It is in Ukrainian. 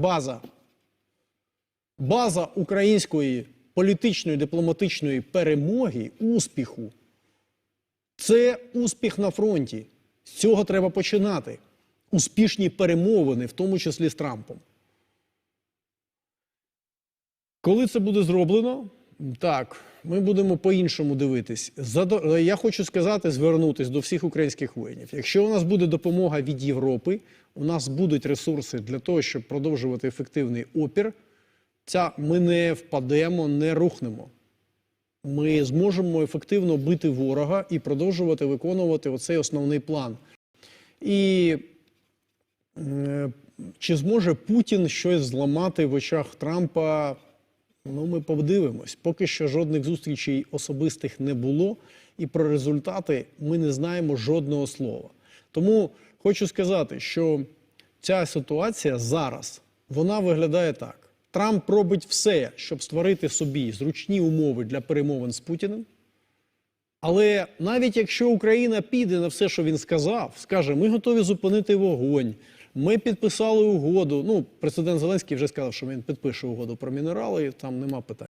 база. База української політичної дипломатичної перемоги, успіху це успіх на фронті. З цього треба починати. Успішні перемовини, в тому числі з Трампом. Коли це буде зроблено, так, ми будемо по-іншому дивитись. Задо- Я хочу сказати, звернутися до всіх українських воїнів. Якщо у нас буде допомога від Європи, у нас будуть ресурси для того, щоб продовжувати ефективний опір. Ця ми не впадемо, не рухнемо. Ми зможемо ефективно бити ворога і продовжувати виконувати оцей основний план. І е, чи зможе Путін щось зламати в очах Трампа? Ну, ми подивимось. Поки що жодних зустрічей особистих не було, і про результати ми не знаємо жодного слова. Тому хочу сказати, що ця ситуація зараз вона виглядає так: Трамп робить все, щоб створити собі зручні умови для перемовин з Путіним. Але навіть якщо Україна піде на все, що він сказав, скаже, ми готові зупинити вогонь, ми підписали угоду. Ну, президент Зеленський вже сказав, що він підпише угоду про мінерали, там нема питань.